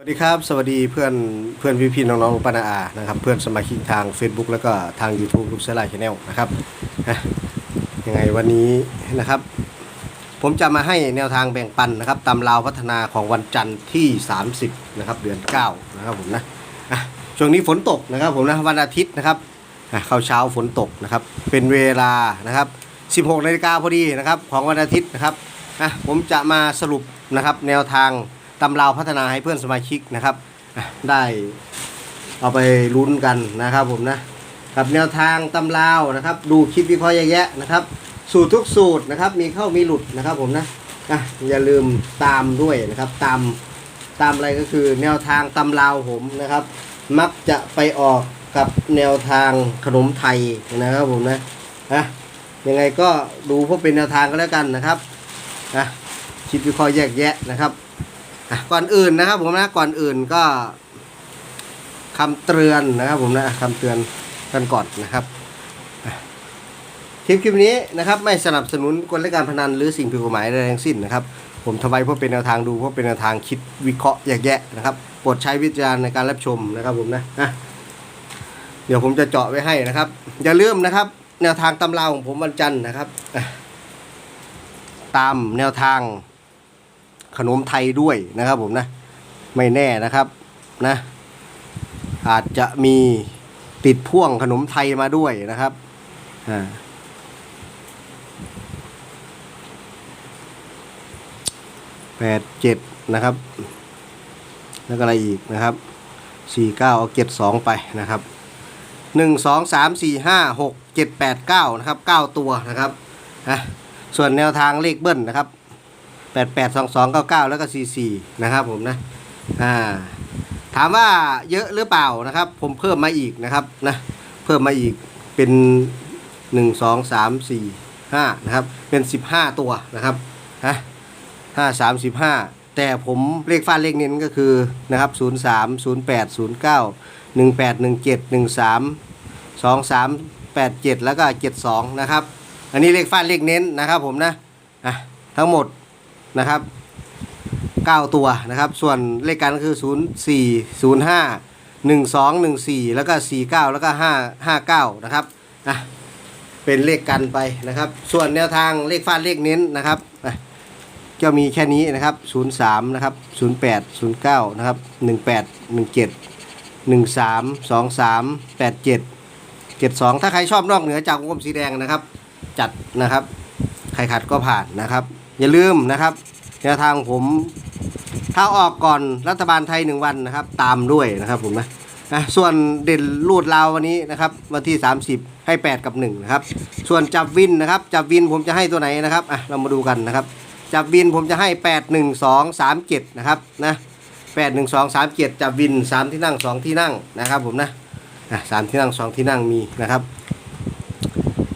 สวัสดีครับ สวัสดีเพื่อนเพื่อนพี่พี่ๆน้องๆปานาอานะครับเพื่อนสมาชิกทาง Facebook แล้วก็ทาง YouTube ลูกเสือลายชาแนลนะครับยังไงวันนี้นะครับ ผมจะมาให้แนวทางแบ่งปันนะครับตามราวพัฒนาของวันจันทร์ที่ 30นะครับเดือน 9 นะครับผมนะช่วงนี้ฝนตกนะครับผมนะวันอาทิตย์นะครับอะเข้าเช้าฝนตกนะครับ เป็นเวลานะครับ 16นาฬิกาพอดีนะครับของวันอาทิตย์นะครับผมจะมาสรุปนะครับแนวทาง ตำราวพัฒนาให้เพื่อนสมาชิกนะครับ ได้เอาไปลุ้นกันนะครับผมนะครับแนวทางตำราวนะครับ ดูคลิปวิเคราะห์แยะๆนะครับ สูตรทุกสูตรนะครับ มีเข้ามีหลุดนะครับผมนะอะอย่าลืมตามด้วยนะครับ ตามตามอะไรก็คือแนวทางตำราวผมนะครับ มักจะไปออกกับแนวทางขนมไทยนะครับผมนะอะยังไงก็ดูเพื่อเป็นแนวทางก็แล้วกันนะครับอะคิดวิเคราะห์แยกแยะนะครับ ก่อนอื่นนะครับ ผมนะก่อนอื่นก็คำเตือนนะครับผมนะคำเตือนกันก่อนนะครับคลิปคลิปนี้นะครับไม่สนับสนุนกลและการพนันหรือสิ่งผิดกฎหมายใดทั้งสิ้นนะครับ ผมทำไว้เพื่อเป็นแนวทางดูเพื่อเป็นแนวทางคิดวิเคราะห์แยกแยะนะครับโปรดใช้วิจารณ์ในการรับชมนะครับผมนะอะเดี๋ยวผมจะเจาะไว้ให้นะครับ อย่าลืมนะครับ แนวทางตำราของผมวันจันทร์นะครับ ตามแนวทาง ขนมไทยด้วยนะครับผมนะ ไม่แน่นะครับนะ อาจจะมีติดพ่วงขนมไทยมาด้วยนะครับอ่าแปดเจ็ดนะครับ แล้วก็อะไรอีกนะครับสี่เก้าเอาเจ็ดสองไปนะครับหนึ่งสองสามสี่ห้าหกเจ็ดแปดเก้านะครับเก้าตัวนะครับนะส่วนแนวทางเลขเบิ้ลนะครับ แปดแปดสองสองเก้าเก้าแล้วก็สี่สี่นะครับผมนะอ่าถามว่าเยอะหรือเปล่านะครับ ผมเพิ่มมาอีกนะครับนะเพิ่มมาอีกเป็นหนึ่งสองสามสี่ห้านะครับ เป็นสิบห้าตัวนะครับนะห้าสามสิบห้าแต่ผมเลขฟ้าเลขเน้นก็คือนะครับศูนย์สามศูนย์แปดศูนย์เก้าหนึ่งแปดหนึ่งเจ็ดหนึ่งสามสองสามแปดเจ็ดแล้วก็เจ็ดสองนะครับ อันนี้เลขฟ้าเลขเน้นนะครับผมนะอะทั้งหมด นะครับเก้าตัวนะครับ ส่วนเลขกันก็คือศูนย์สี่ศูนย์ห้าหนึ่งสองหนึ่งสี่แล้วก็สี่เก้าแล้วก็ห้าห้าเก้านะครับอะเป็นเลขกันไปนะครับ ส่วนแนวทางเลขฟ้าเลขเน้นนะครับอะก็มีแค่นี้นะครับ 03 นะครับ 08 09 นะครับ 18 17 13 23 87 72 ถ้าใครชอบนอกเหนือจากวงกลมสีแดงนะครับ จัดนะครับ ใครขัดก็ผ่านนะครับ อย่าลืมนะครับแนวทางผมถ้าออกก่อนรัฐบาลไทย1วันนะครับ ตามด้วยนะครับผมนะนะส่วนเด่นรูดลาววันนี้นะครับ วันที่ 30 ให้ 8 กับ1นะครับส่วนจับวินนะครับ จับวินผมจะให้ตัวไหนนะครับอะเรามาดูกันนะครับ จับวินผมจะให้ 8 1 2 3 7นะครับนะ8 1 2 3 7 จับวิน 3 ที่นั่ง 2 ที่นั่งนะครับผมนะอะสามที่นั่ง 2 ที่นั่งมีนะครับ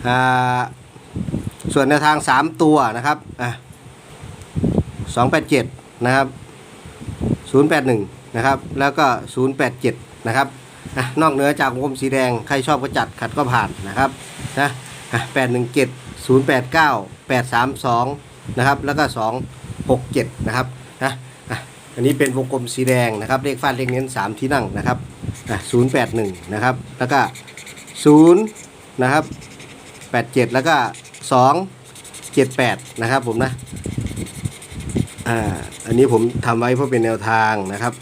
อ่าส่วนแนวทาง 3 ตัวนะครับอะ 287 นะครับ 081 นะครับ แล้วก็ 087 นะครับอะนอกเหนือจากวงกลมสีแดง ใครชอบก็จัดขัดก็ผ่านนะครับนะอะ817 089 832 นะครับ แล้วก็ 267 นะครับนะอันนี้เป็นวงกลมสีแดงนะครับ เลขฟาดเลขเน้น 3 ที่นั่งนะครับ081 นะครับ แล้วก็ 0 นะครับ 87 แล้วก็ 2 78 นะครับผมนะ อ่าอันนี้ผมทำไว้เพื่อเป็นแนวทางนะครับ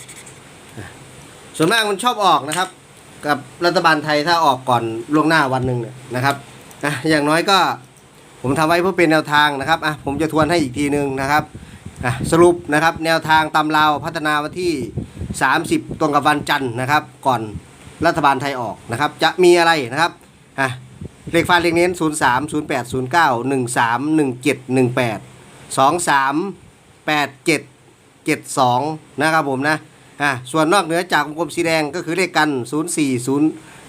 ส่วนมากมันชอบออกนะครับ กับรัฐบาลไทยถ้าออกก่อนล่วงหน้าวันหนึ่งเนี่ยนะครับอะอย่างน้อยก็ผมทำไว้เพื่อเป็นแนวทางนะครับอะผมจะทวนให้อีกทีหนึ่งนะครับอะสรุปนะครับแนวทางตำราวพัฒนาวันที่ 30 ตรงกับวันจันทร์นะครับ ก่อนรัฐบาลไทยออกนะครับ จะมีอะไรนะครับอะเลขฟ้าเลขเน้น 0 3 0 8 0 9 1 8772 นะครับผมนะอะส่วนนอกเหนือจากวงกลมสีแดงก็คือเลขกัน 0 4 0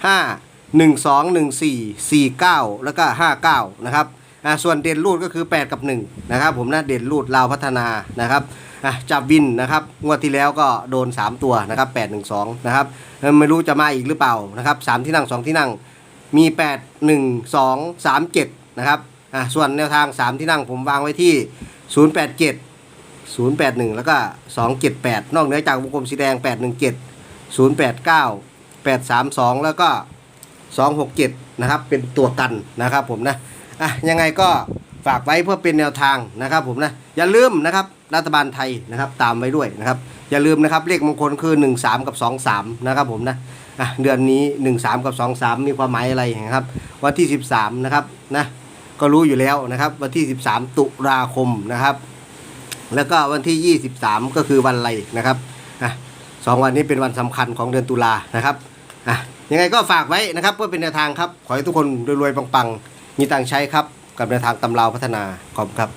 5 1 2 1 4 4 9 แล้วก็ 59 นะครับอ่าส่วนเด่นรูดก็คือ 8 กับ 1 นะครับผมนะเด่นรูดลาวพัฒนานะครับอะจับวินนะครับงวดที่แล้วก็โดน 3 ตัวนะครับ8 1 2นะครับไม่รู้จะมาอีกหรือเปล่านะครับ3ที่นั่ง 2 ที่นั่งมี 8 1 2 3 7 นะครับอะส่วนแนวทาง 3 ที่นั่งผมวางไว้ที่ 0 8 7 081 แล้วก็ 278 นอกเหนือจากวงกลมสีแดง 817 089 832 แล้วก็ 267 นะครับ เป็นตัวกันนะครับผมนะอะยังไงก็ฝากไว้เพื่อเป็นแนวทางนะครับผมนะอย่าลืมนะครับรัฐบาลไทยนะครับตามไว้ด้วยนะครับ อย่าลืมนะครับเลขมงคลคือ 13 กับ 23 นะครับผมนะอะเดือนนี้ 13 กับ 23 มีความหมายอะไรนะครับ วันที่ 13 นะครับนะก็รู้อยู่แล้วนะครับ วันที่ 13 ตุลาคมนะครับ แล้วก็วันที่ 23 ก็คือวันอะไรนะครับอะสองวันนี้เป็นวันสำคัญของเดือนตุลานะครับอะยังไงก็ฝากไว้นะครับเพื่อเป็นแนวทางครับ ขอให้ทุกคนรวยๆปังๆ มีตังใช้ครับ กับแนวทางตำราพัฒนาขอบครับ